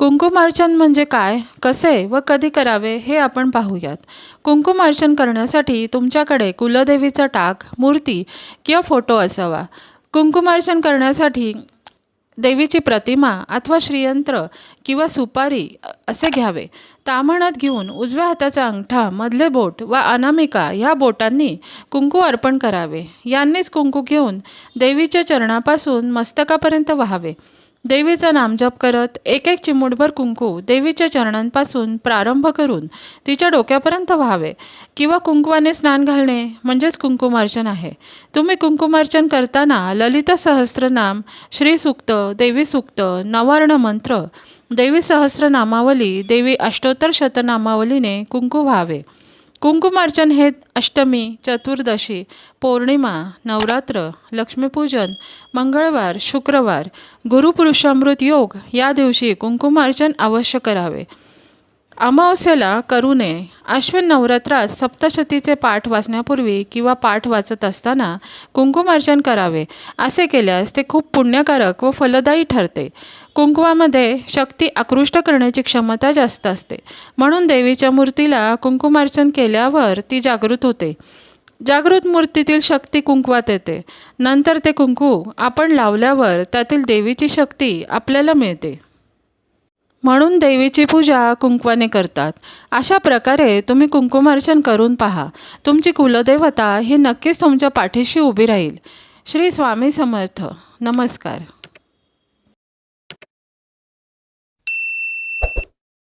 कुंकुमार्चन म्हणजे काय कसे व कधी करावे हे आपण पाहूयात. कुंकुमार्चन करण्यासाठी तुमच्याकडे कुलदेवीचा टाक मूर्ती किंवा फोटो असावा. कुंकुमार्चन करण्यासाठी देवीची प्रतिमा अथवा श्रीयंत्र किंवा सुपारी असे घ्यावे. तामणात घेऊन उजव्या हाताचा अंगठा मधले बोट व अनामिका ह्या बोटांनी कुंकू अर्पण करावे. यांनीच कुंकू घेऊन देवीच्या चरणापासून मस्तकापर्यंत व्हावे. देवीचा नामजप करत एक एक चिमूटभर कुंकू देवीच्या चरणांपासून प्रारंभ करून तिच्या डोक्यापर्यंत व्हावे किंवा कुंकुवाने स्नान घालणे म्हणजेच कुंकुमार्चन आहे. तुम्ही कुंकुमार्चन करताना ललिता सहस्त्रनाम श्रीसूक्त देवी सूक्त नवार्ण मंत्र देवी सहस्रनामावली देवी अष्टोत्तर शतनामावलीने कुंकू व्हावे. कुंकुमार्चन हे अष्टमी चतुर्दशी पौर्णिमा नवरात्र लक्ष्मीपूजन मंगळवार शुक्रवार गुरुपुरुषामृत योग या दिवशी कुंकुमार्चन अवश्य करावे. अमावस्येला करू नये अश्विन नवरात्रात सप्तशतीचे पाठ वाचण्यापूर्वी किंवा पाठ वाचत असताना कुंकुमार्चन करावे. असे केल्यास ते खूप पुण्यकारक व फलदायी ठरते. कुंकवामध्ये शक्ती आकृष्ट करण्याची क्षमता जास्त असते. म्हणून देवीच्या मूर्तीला कुंकुमार्चन केल्यावर ती जागृत होते. जागृत मूर्तीतील शक्ती कुंकवात येते. नंतर ते कुंकू आपण लावल्यावर त्यातील देवीची शक्ती आपल्याला मिळते. म्हणून देवीची पूजा कुंकवाने करतात. अशा प्रकारे तुम्ही कुंकुमार्चन करून पहा. तुमची कुलदेवता ही नक्कीच तुमच्या पाठीशी उभी राहील. श्री स्वामी समर्थ. नमस्कार.